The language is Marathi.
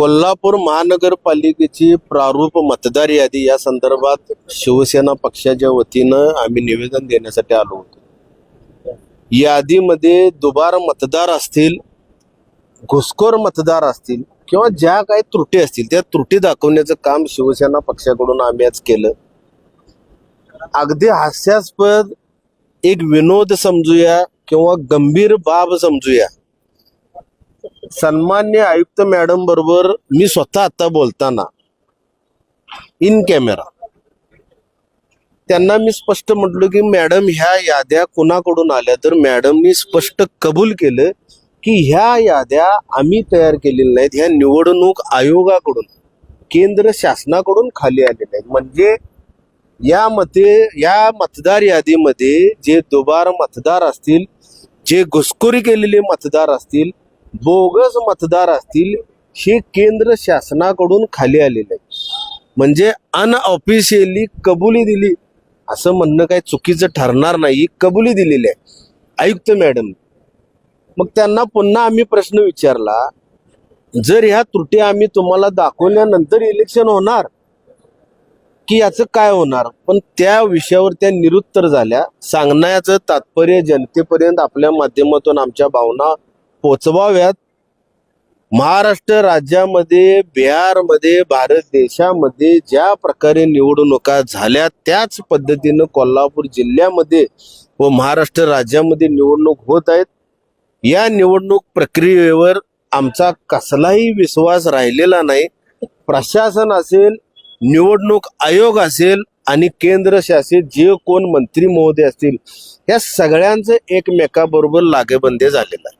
कोल्हापूर महानगरपालिकेची प्रारूप मतदार यादी या संदर्भात शिवसेना पक्षाच्या वतीनं आम्ही निवेदन देण्यासाठी आलो होतो. यादीमध्ये दुबार मतदार असतील घुसखोर मतदार असतील किंवा ज्या काही त्रुटी असतील त्या त्रुटी दाखवण्याचं काम शिवसेना पक्षाकडून आम्ही आज केलं. अगदी हास्यास्पद एक विनोद समजूया किंवा गंभीर बाब समजूया. सन्मान्य आयुक्त मॅडम बरोबर मी स्वतः आता बोलताना इन कॅमेरा. त्यांना मी स्पष्ट म्हटलो की मॅडम ह्या याद्या कुणाकडून आल्या? तर मॅडमनी स्पष्ट कबूल केलं की ह्या याद्या आम्ही तयार केलेल्या नाहीत. ह्या निवडणूक आयोगाकडून केंद्र शासनाकडून खाली आलेल्या आहेत. म्हणजे यामध्ये या मतदार यादीमध्ये जे दुबार मतदार असतील जे घुसखोरी केलेले मतदार असतील बोगस मतदार असतील हे केंद्र शासनाकडून खाली आलेलं आहे म्हणजे अनऑफिशियली कबुली दिली. असं म्हणणं काही चुकीचं ठरणार नाही. कबुली दिलेली आहे. आयुक्त मॅडम मग त्यांना पुन्हा आम्ही प्रश्न विचारला जर ह्या त्रुटी आम्ही तुम्हाला दाखवल्यानंतर इलेक्शन होणार की याचं काय होणार? पण त्या विषयावर त्या निरुत्तर झाल्या. सांगण्याचं तात्पर्य जनतेपर्यंत आपल्या माध्यमातून आमच्या भावना पोचवाव्यात. महाराष्ट्र राज्यामध्ये बिहारमध्ये भारत देशामध्ये ज्या प्रकारे निवडणुका झाल्या त्याच पद्धतीनं कोल्हापूर जिल्ह्यामध्ये व महाराष्ट्र राज्यामध्ये निवडणूक होत आहेत. या निवडणूक प्रक्रियेवर आमचा कसलाही विश्वास राहिलेला नाही. प्रशासन असेल निवडणूक आयोग असेल आणि केंद्र शासित जे कोण मंत्री महोदय असतील या सगळ्यांचं एकमेकाबरोबर लागेबंदे झालेलं आहे.